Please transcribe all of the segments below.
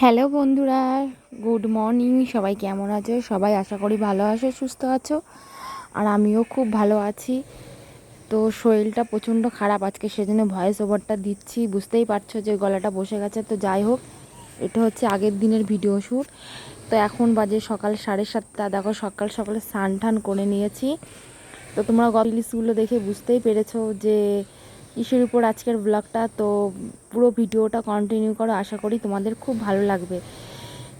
Hello বন্ধুরা, good morning, সবাই কেমন আছো? সবাই আশা করি ভালো আছো, সুস্থ আছো, আর আমিও খুব ভালো আছি। তো শরীরটা প্রচণ্ড খারাপ, আজকে সেজন্য ভয়েস ওভারটা দিচ্ছি, বুঝতেই পারছ যে গলাটা বসে গেছে। তো যাই হোক, এটা হচ্ছে আগের দিনের ভিডিও শ্যুট তো এখন বাজে সকাল সাড়ে সাতটা, দেখো সকাল সকালে স্নান টান করে নিয়েছি। তো তোমরা গলিসগুলো দেখে বুঝতেই পেরেছ যে ইসের উপর আজকের ব্লগটা তো পুরো ভিডিওটা কন্টিনিউ করো, আশা করি তোমাদের খুব ভালো লাগবে।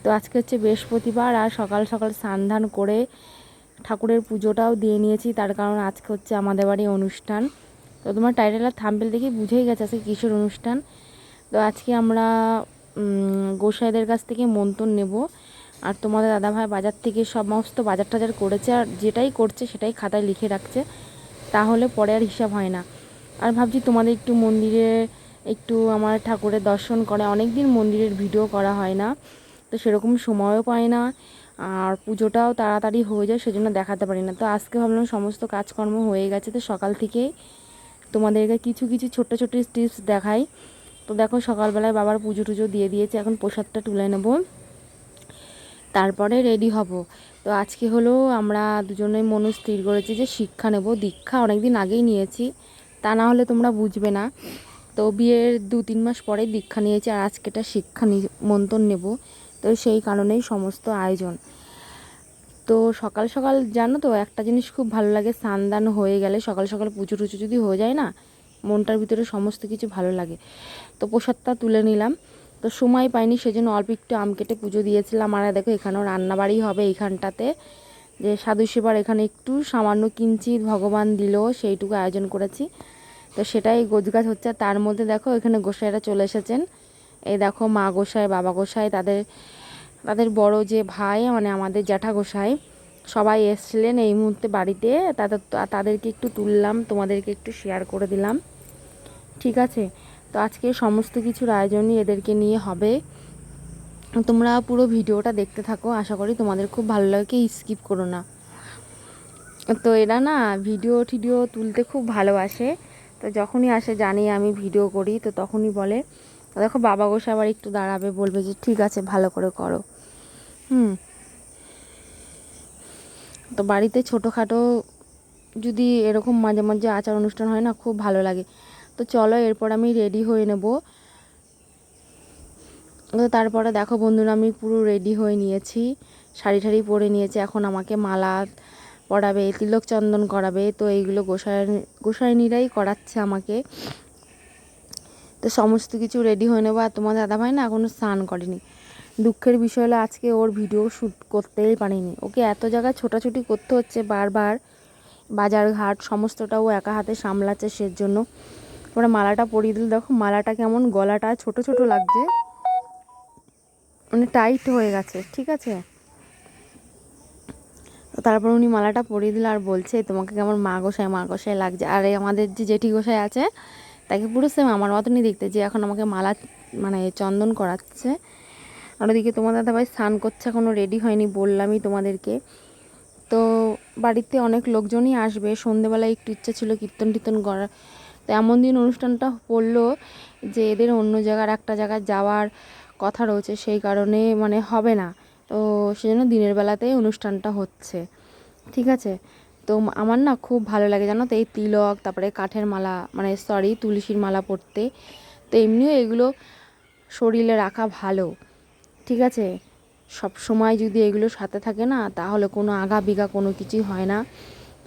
তো আজকে হচ্ছে বৃহস্পতিবার আর সকাল সকাল স্নান করে ঠাকুরের পুজোটাও দিয়ে নিয়েছি, তার কারণ আজকে হচ্ছে আমাদের বাড়ি অনুষ্ঠান। তো তোমার টাইটেল আর থাম্বেল দেখে বুঝেই গেছে আজকে কিসের অনুষ্ঠান। তো আজকে আমরা গোসাইদের কাছ থেকে মন্তন নেব। আর তোমাদের দাদাভাই বাজার থেকে সমস্ত বাজার টাজার করেছে, আর যেটাই করছে সেটাই খাতায় লিখে রাখছে। তাহলে পরে আর হিসাব হয় না। আর ভাবছি তোমাদের একটু মন্দিরে একটু আমার ঠাকুরের দর্শন করে। অনেক দিন মন্দিরের ভিডিও করা হয় না, তো সেরকম সময়ও পাই না। আর পুজোটাও তাড়াতাড়ি হয়ে যায়, সেজন্য দেখাতে পারি না। তো আজকে ভাবলাম সমস্ত কাজকর্ম হয়ে গেছে, তো সকাল থেকেই তোমাদেরকে কিছু কিছু ছোট্ট ছোট্ট টিপস দেখাই। তো দেখো সকালবেলায় বাবার পুজো টুজো দিয়ে দিয়েছে, এখন প্রসাদটা তুলে নেব। তারপরে রেডি হব। তো আজকে হলো আমরা দুজনেই মনে স্থির করেছি যে শিক্ষা নেব, দীক্ষা অনেকদিন আগেই নিয়েছি। তা না হলে তোমরা বুঝবে না। তো বিয়ের দু তিন মাস পরে দীক্ষা নিয়েছি আর আজকেটা শিক্ষা মন্তন নেব। তো সেই কারণেই সমস্ত আয়োজন। তো সকাল সকাল জানো তো, একটা জিনিস খুব ভালো লাগে, স্নান হয়ে গেলে সকাল সকাল পুজো টুচো যদি হয়ে যায় না, মনটার ভিতরে সমস্ত কিছু ভালো লাগে। তো প্রসাদটা তুলে নিলাম। তো সময় পাইনি, সেজন্য অল্প একটু আম কেটে পুজো দিয়েছিলাম। আর দেখো, এখানেও রান্নাবাড়ি হবে এইখানটাতে। যে সাধু সেবার এখানে একটু সামান্য কিঞ্চিত ভগবান দিল, সেইটুকু আয়োজন করেছি। তো সেটাই গোছগাছ হচ্ছে। তার মধ্যে দেখো এখানে গোসাইরা চলে এসেছেন। এই দেখো মা গোসাই, বাবা গোসাই, তাদের তাদের বড় যে ভাই মানে আমাদের জ্যাঠা গোসাই, সবাই এসছিলেন এই মুহূর্তে বাড়িতে। তাদের তাদেরকে একটু তুললাম, তোমাদেরকে একটু শেয়ার করে দিলাম। ঠিক আছে? তো আজকে সমস্ত কিছুর আয়োজনই এদেরকে নিয়ে হবে। তোমরা পুরো ভিডিওটা দেখতে থাকো, আশা করি তোমাদের খুব ভালো লাগে স্কিপ করো না। তো এরা না ভিডিও টিডিও তুলতে খুব ভালোবাসে। তো যখনই আসে জানি আমি ভিডিও করি, তো তখনই বলে, দেখো বাবা গোসা আবার একটু দাঁড়াবে, বলবে যে, ঠিক আছে, ভালো করে করো। হুম। তো বাড়িতে ছোটোখাটো যদি এরকম মাঝে মাঝে আচার অনুষ্ঠান হয় না, খুব ভালো লাগে। তো চলো, এরপর আমি রেডি হয়ে নেব। তো তারপরে দেখো বন্ধুরা, আমি পুরো রেডি হয়ে নিয়েছি। শাড়ি ঠাড়ি পরে নিয়েছি, এখন আমাকে মালা পড়াবে, তিলক চন্দন করাবে, তো এইগুলো গোসাই গোসাইনিরাই করাচ্ছে আমাকে। তো সমস্ত কিছু রেডি হয়ে নেব। আর তোমার দাদাভাই না এখনও স্নান করেনি। দুঃখের বিষয় হলো আজকে ওর ভিডিও শ্যুট করতেই পারিনি। ওকে এত জায়গায় ছোটাছুটি করতে হচ্ছে বারবার। বাজার ঘাট সমস্তটা ও একা হাতে সামলাচ্ছে সের জন্য তোমরা মালাটা পরিয়ে দিলে। দেখো মালাটা কেমন, গলাটা ছোট ছোট লাগছে। মানে টাইট হয়ে গেছে, ঠিক আছে? তো তারপর উনি মালাটা পরিয়ে দিল আর বলছে, তোমাকে কেমন মা গোসাই মা গোসাই লাগছে। আর আমাদের যে জেঠি গোসাই আছে, তাকে পুরো সেম আমার মতনই দেখতে, যে এখন আমাকে মালা মানে চন্দন করাচ্ছে। আর ওদিকে তোমার দাদাভাই স্নান করছে এখনও রেডি হয়নি বললামই তোমাদেরকে। তো বাড়িতে অনেক লোকজনই আসবে, সন্ধেবেলায় একটু ইচ্ছা ছিল কীর্তন টীর্তন করার তো এমন দিন অনুষ্ঠানটা পড়ল যে এদের অন্য জায়গার একটা জায়গায় যাওয়ার কথা রয়েছে, সেই কারণে মানে হবে না। তো সেজন্য দিনের বেলাতেই অনুষ্ঠানটা হচ্ছে। ঠিক আছে? তো আমার না খুব ভালো লাগে জানো তো? এই তিলক, তারপরে কাঠের মালা মানে সরি তুলসীর মালা পরতে তো এমনিও এগুলো শরীরে রাখা ভালো। ঠিক আছে? সব সময় যদি এগুলো সাথে থাকে না, তাহলে কোনো আগা বিঘা কোনো কিছুই হয় না।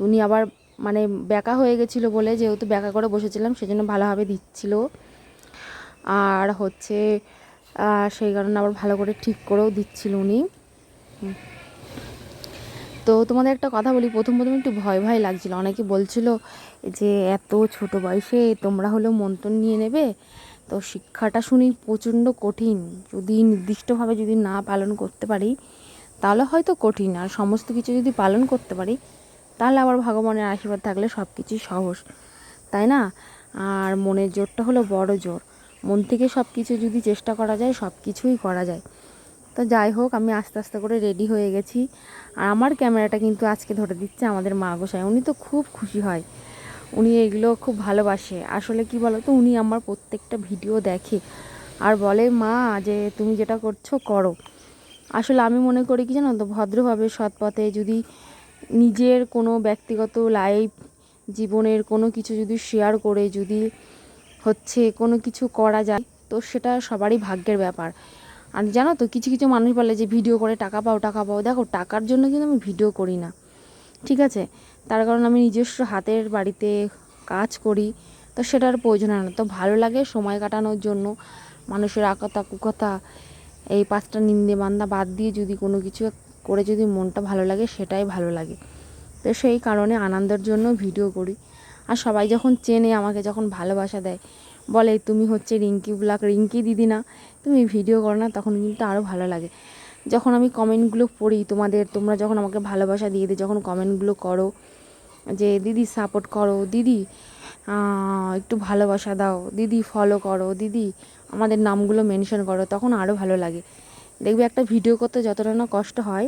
উনি আবার মানে ব্যাকা হয়ে গেছিল বলে যেহেতু ব্যাকা করে বসেছিলাম, সেজন্য ভালোভাবে দিচ্ছিল। আর হচ্ছে সেই কারণে আবার ভালো করে ঠিক করেও দিচ্ছিল উনি। তো তোমাদের একটা কথা বলি, প্রথম প্রথম একটু ভয় ভয় লাগছিল। অনেকে বলছিল যে, এত ছোট বয়সে তোমরা হলেও মন্ত্রণ নিয়ে নেবে? তো শিক্ষাটা শুনি প্রচণ্ড কঠিন। যদি নির্দিষ্টভাবে যদি না পালন করতে পারি, তাহলে হয়তো কঠিন। আর সমস্ত কিছু যদি পালন করতে পারি, তাহলে আবার ভগবানের আশীর্বাদ থাকলে সব কিছুই সহজ। তাই না? আর মনের জোরটা হলো বড় জোর। মন থেকে সব কিছু যদি চেষ্টা করা যায় সব কিছুই করা যায়। তো যাই হোক, আমি আস্তে আস্তে করে রেডি হয়ে গেছি। আর আমার ক্যামেরাটা কিন্তু আজকে ধরে দিচ্ছে আমাদের মা গোসাই। উনি তো খুব খুশি হয়। উনি এগুলো খুব ভালোবাসে। আসলে কি বলো তো উনি আমার প্রত্যেকটা ভিডিও দেখে আর বলে, মা, যে তুমি যেটা করছ, করো। আসলে আমি মনে করি কি জানো তো, ভদ্রভাবে সৎ পথে যদি নিজের কোনো ব্যক্তিগত লাইফ জীবনের কোনো কিছু যদি শেয়ার করে, যদি হচ্ছে কোনো কিছু করা যায়, তো সেটা সবারই ভাগ্যের ব্যাপার। আর জানো তো, কিছু কিছু মানুষ বলে যে, ভিডিও করে টাকা পাও টাকা পাও। দেখো, টাকার জন্য কিন্তু আমি ভিডিও করি না। ঠিক আছে? তার কারণ আমি নিজস্ব হাতের বাড়িতে কাজ করি, তো সেটার প্রয়োজন হয় না। তো ভালো লাগে সময় কাটানোর জন্য। মানুষের আকতা কুকথা এই পাঁচটা নিন্দে বান্দা বাদ দিয়ে যদি কোনো কিছু করে যদি মনটা ভালো লাগে, সেটাই ভালো লাগে। তো সেই কারণে আনন্দের জন্য ভিডিও করি। আর সবাই যখন চেনে, আমাকে যখন ভালোবাসা দেয়, বলে, তুমি হচ্ছে রিঙ্কি ব্লাক রিঙ্কি দিদি না? তুমি ভিডিও করো না, তখন কিন্তু আরও ভালো লাগে। যখন আমি কমেন্টগুলো পড়ি তোমাদের, তোমরা যখন আমাকে ভালোবাসা দিয়ে দিই যখন কমেন্টগুলো করো যে, দিদি সাপোর্ট করো, দিদি একটু ভালোবাসা দাও, দিদি ফলো করো, দিদি, আমাদের নামগুলো মেনশন করো, তখন আরও ভালো লাগে। দেখবে একটা ভিডিও করতে যতটা না কষ্ট হয়,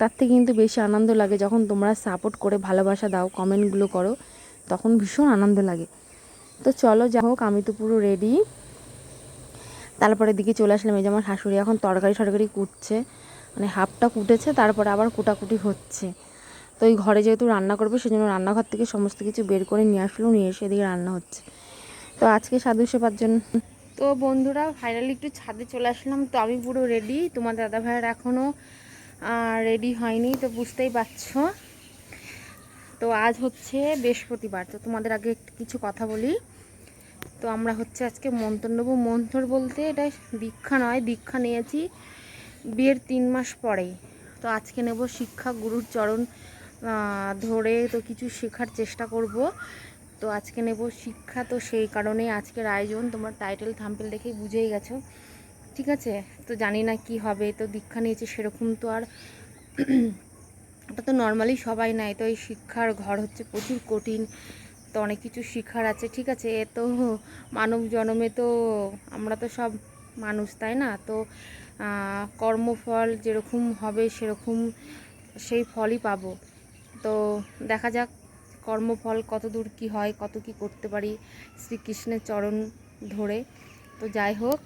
তার থেকে কিন্তু বেশি আনন্দ লাগে যখন তোমরা সাপোর্ট করে ভালোবাসা দাও, কমেন্টগুলো করো। তখন ভীষণ আনন্দ লাগে। তো চলো যা হোক, আমি তো পুরো রেডি তারপরে দিকে চলে আসলাম, এই যে আমার শাশুড়ি এখন তরকারি সরকারি কুটছে। মানে হাফটা কুটেছে, তারপরে আবার কুটাকুটি হচ্ছে। তো ওই ঘরে যেহেতু রান্না করবে, সেজন্য রান্নাঘর থেকে সমস্ত কিছু বের করে নিয়ে আসলো, নিয়ে এসে এদিকে রান্না হচ্ছে। তো আজকে সাধু সেবার জন্য। তো বন্ধুরা ফাইনালি একটু ছাদে চলে আসলাম, তো আমি পুরো রেডি তোমার দাদা ভাইয়ের এখনও রেডি হয়নি, তো বুঝতেই পারছ। তো আজ হচ্ছে বৃহস্পতিবার, তো তোমাদের আগে কিছু কথা বলি। তো আমরা হচ্ছে আজকে মন্ত্র নেব। মন্থর বলতে এটা দীক্ষা নয় দীক্ষা নিয়েছি বিয়ের তিন মাস পরেই তো আজকে নেব শিক্ষা গুরুর চরণ ধরে তো কিছু শেখার চেষ্টা করব। তো আজকে নেব শিক্ষা, তো সেই কারণে আজকের আয়োজন। তোমার টাইটেল থাম্পেল দেখেই বুঝেই গেছো। ঠিক আছে? তো জানি না কি হবে, তো দীক্ষা নিয়েছি সেরকম তো আর ওটা তো নর্মালি সবাই নেয়, তো এই শিক্ষার ঘর হচ্ছে প্রচুর কঠিন, তো অনেক কিছু শিখার আছে, ঠিক আছে? এ তো মানব জন্মে তো আমরা তো সব মানুষ, তাই না? তো কর্মফল যেরকম হবে সেরকম সেই ফলই পাবো। তো দেখা যাক কর্মফল কত দূর কী হয়, কত কি করতে পারি শ্রীকৃষ্ণের চরণ ধরে। তো যাই হোক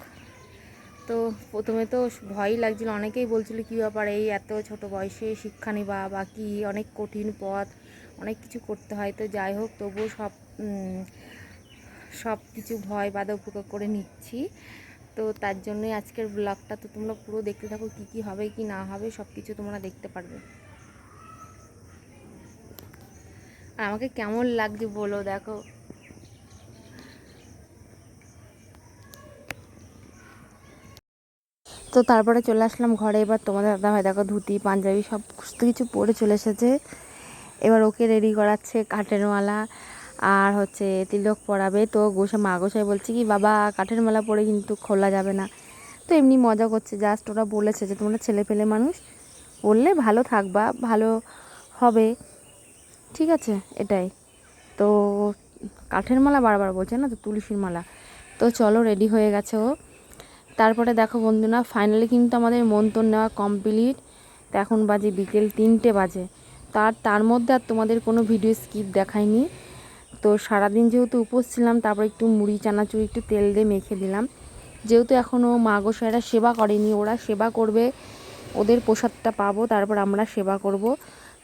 তো প্রথমে তো ভয়ই লাগছিল। অনেকেই বলছিল, কী ব্যাপার? এই এত ছোট বয়সে শিক্ষা নিবা বা কী? অনেক কঠিন পথ, অনেক কিছু করতে হয়। তো যাই হোক, তবুও সব সব কিছু ভয় বাধা উপকার করে নিচ্ছি। তো তার জন্যই আজকের ব্লগটা তো তোমরা পুরো দেখতে থাকো, কী কী হবে, কি না হবে, সব কিছু তোমরা দেখতে পারবে। আর আমাকে কেমন লাগছে বলো দেখো। তো তারপরে চলে আসলাম ঘরে। এবার তোমাদের দাদা ভাই দেখো ধুতি, পাঞ্জাবি সব কিছু পরে চলে এসেছে। এবার ওকে রেডি করাচ্ছে মালা আর হচ্ছে তিলক পরাবে। তো গোসা মা গোসাই বলছে কি, বাবা, কাঠের মালা পরে কিন্তু খোলা যাবে না। তো এমনি মজা করছে। জাস্ট ওরা বলেছে যে, তোমরা ছেলে পেলে মানুষ, বললে ভালো থাকবা, ভালো হবে। ঠিক আছে, এটাই। তো কাঠের মালা বারবার বলছে না তো তুলসীর মালা। তো চলো রেডি হয়ে গেছে ও। তারপরে দেখো বন্ধুরা ফাইনালি কিন্তু আমাদের মন্তন নেওয়া কমপ্লিট তো এখন বাজে বিকেল তিনটে বাজে। তার তার মধ্যে আর তোমাদের কোনো ভিডিও স্কিপ দেখায়নি তো সারাদিন যেহেতু উপোস ছিলাম, তারপর একটু মুড়ি, চানাচুর, একটু তেল দিয়ে মেখে দিলাম। যেহেতু এখনও মা গোসাইরা সেবা করেনি, ওরা সেবা করবে, ওদের প্রসাদটা পাবো, তারপর আমরা সেবা করব।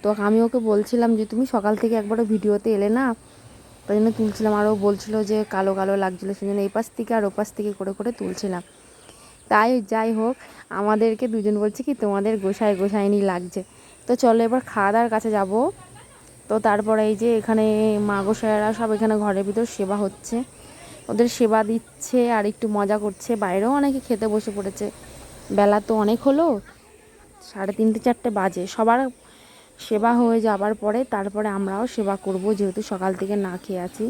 তো আমি ওকে বলছিলাম যে, তুমি সকাল থেকে একবারও ভিডিওতে এলে না? তাই জন্য তুলছিলাম আরও বলছিল যে, কালো কালো লাগছিল সেই জন্য এই পাশ থেকে আর ওপাশ থেকে করে করে তুলছিলাম। তাই যাই হোক, আমাদেরকে দুজন বলছে কি, তোমাদের গোসাই গোসাইনি লাগছে। তো চলো এবার খাওয়া দাওয়ার কাছে যাব। তো তারপরে এই যে এখানে মা গোসাইরা সব এখানে ঘরের ভিতর সেবা হচ্ছে। ওদের সেবা দিচ্ছে আর একটু মজা করছে। বাইরেও অনেকে খেতে বসে পড়েছে। বেলা তো অনেক হলো, সাড়ে তিনটে চারটে বাজে। সবার সেবা হয়ে যাবার পরে তারপরে আমরাও সেবা করব, যেহেতু সকাল থেকে না খেয়ে আছি।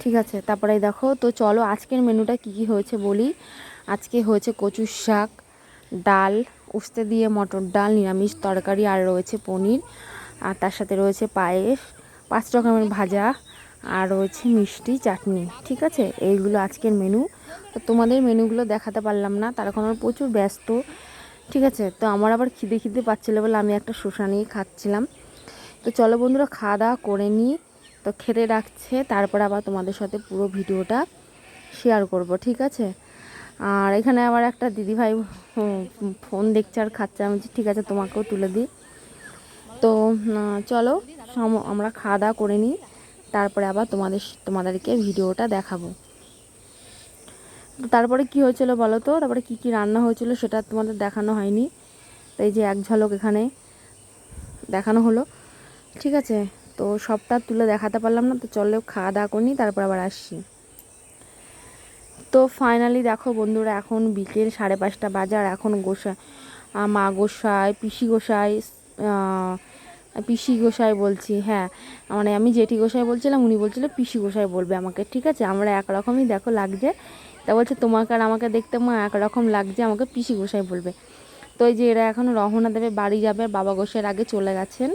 ঠিক আছে তারপরে দেখো, তো চলো আজকের মেনুটা কি কি হয়েছে বলি। আজকে হয়েছে কচুর শাক, ডাল, উস্তে দিয়ে মটর ডাল, নিরামিষ তরকারি, আর রয়েছে পনির। আর তার সাথে রয়েছে পায়েস, পাঁচ রকমের ভাজা, আর রয়েছে মিষ্টি চাটনি, ঠিক আছে? এইগুলো আজকের মেনু। তো তোমাদের মেনুগুলো দেখাতে পারলাম না, তার এখন প্রচুর ব্যস্ত, ঠিক আছে? তো আমার আবার খিদে খিদে পাচ্ছিলো বলে আমি একটা শোষা নিয়ে খাচ্ছিলাম। তো চলো বন্ধুরা, খাওয়া দাওয়া করে নিই। তো খেতে রাখছে, তারপর আবার তোমাদের সাথে পুরো ভিডিওটা শেয়ার করব, ঠিক আছে? আর এখানে আবার একটা দিদিভাই ফোন দেখছে আর খাচ্ছে, আমি ঠিক আছে, তোমাকেও তুলে দিই। তো চলো আমরা খাওয়া দাওয়া করে নিই, তারপরে আবার তোমাদের তোমাদেরকে ভিডিওটা দেখাবো। তো তারপরে কি হয়েছিল বলো তো? তারপরে কি কি রান্না হয়েছিল সেটা তোমাদের দেখানো হয়নি। এই যে এক ঝলক এখানে দেখানো হলো, ঠিক আছে? তো সবটা তুলে দেখাতে পারলাম না, তো চলো খাওয়া দাওয়া করি, তারপর আবার আসছি। তো ফাইনালি দেখো বন্ধুরা, এখন বিকেল সাড়ে পাঁচটা বাজার এখন গোসাই মা গোসাই, পিসি গোসাই পিসি গোসাই বলছি হ্যাঁ মানে আমি জেঠি গোসাই বলছিলাম, উনি বলছিল পিসি গোসাই বলবে আমাকে, ঠিক আছে? আমরা একরকমই দেখো লাগছে। তা বলছে, তোমাকে আর আমাকে দেখতে মা একরকম লাগছে, আমাকে পিসি গোসাই বলবে। তো এই যে এরা এখন রহনা দেবে, বাড়ি যাবে, বাবা গোসাইয়ের আগে চলে গেছেন।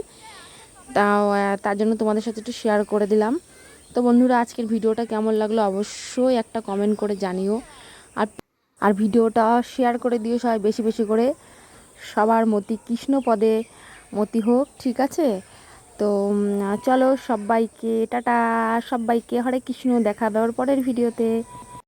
তাও তার জন্য তোমাদের সাথে একটু শেয়ার করে দিলাম। তো বন্ধুরা, আজকের ভিডিওটা কেমন লাগল অবশ্যই একটা কমেন্ট করে জানিও। আর আর ভিডিওটা শেয়ার করে দিও সবাই বেশি বেশি করে। সবার মতি কৃষ্ণ পদে মতি হোক, ঠিক আছে? তো চলো সবাইকে, টাটা, সবাইকে, হরে কৃষ্ণ, দেখা দেওয়ার পরের ভিডিওতে।